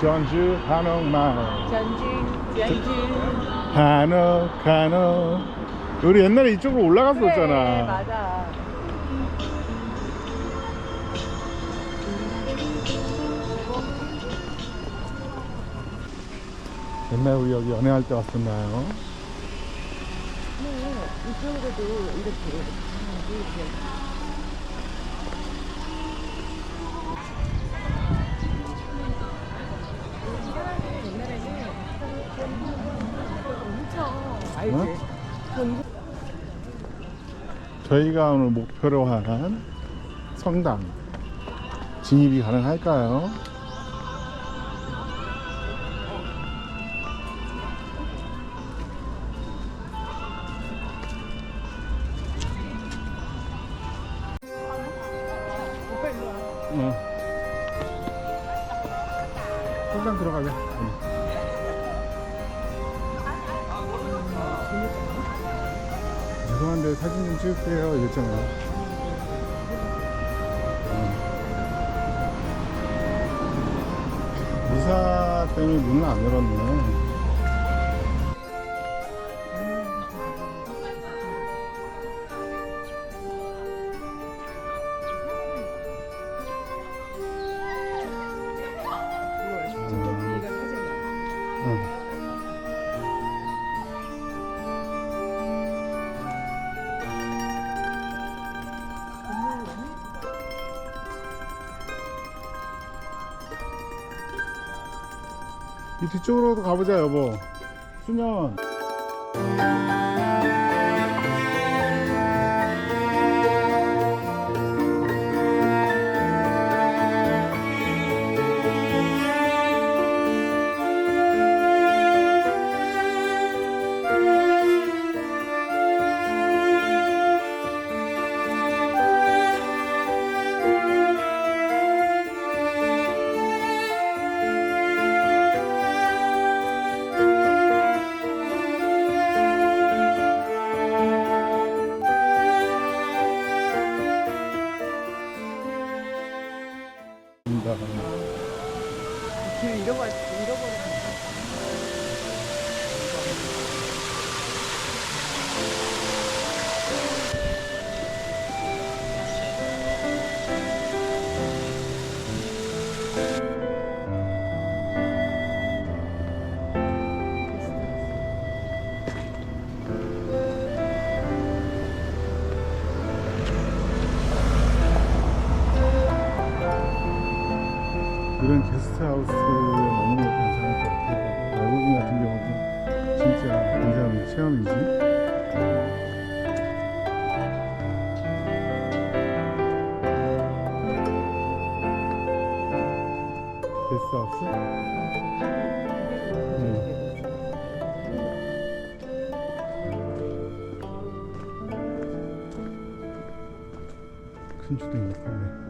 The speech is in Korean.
전주 한옥마을. 전주 전주. 한옥 한옥. 우리 옛날에 이쪽으로 올라갔었잖아. 그래, 맞아. 옛날 우리 여기 연애할 때 왔었나요? 네, 이쪽으로도 이렇게 이렇게 저희가 오늘 목표로 한 성당 진입이 가능할까요? 응. 성당 들어가자. 죄송한데 사진 좀 찍을게요 이랬잖아요 어. 이사 때문에 문을 안 열었네 이 뒤쪽으로도 가보자 여보. 수년 잃어버 잃어버렸어. 이런 게스트하우스에 머무는 거 괜찮을 것 같아요. 외국인 같은 경우는 진짜 굉장한 체험이지. 게스트하우스? 응. 큰 주도 있네.